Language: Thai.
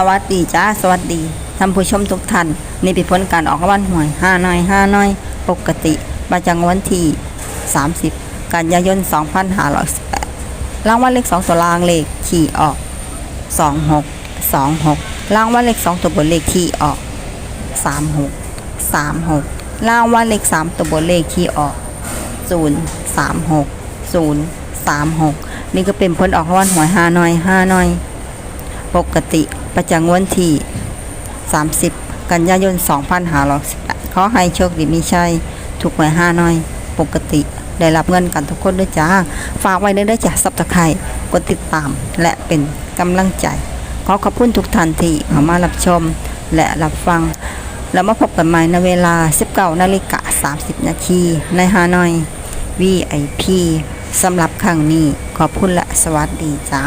สวัสดีจ้าสวัสดีท่านผู้ชมทุกท่านนี่เป็นผลการออกรางวัลหวยห้าน้อยห้าน้อย ปกติประจำวันที่ 30 กันยายน 2518รางวัลเลข2ตัวรางเลขขี่ออก 26 26รางวัลเลข2ตัวบนเลขขี่ออก 36 36รางวัลเลข3ตัวบนเลขขี่ออก 0 36 0 36 นี่ก็เป็นผลออกรางวัลหวยห้าน้อยห้าน้อย ปกติ ประจำวันที่ 30 กันยายน 2518ขอให้โชคดีมีชัยถูกหวยห้าน้อย ปกติได้รับเงินกันทุกคนด้วยจ้า ฝากไว้ด้วยจ้าสับตะไคร่กดติดตามและเป็นกำลังใจ ขอขอบคุณทุกท่านที่เข้ามารับชมและรับฟัง แล้วมาพบกันใหม่ในเวลา 19นาฬิกา30 นาทีในฮานอย VIP สำหรับครั้งนี้ขอบคุณและสวัสดีจ้า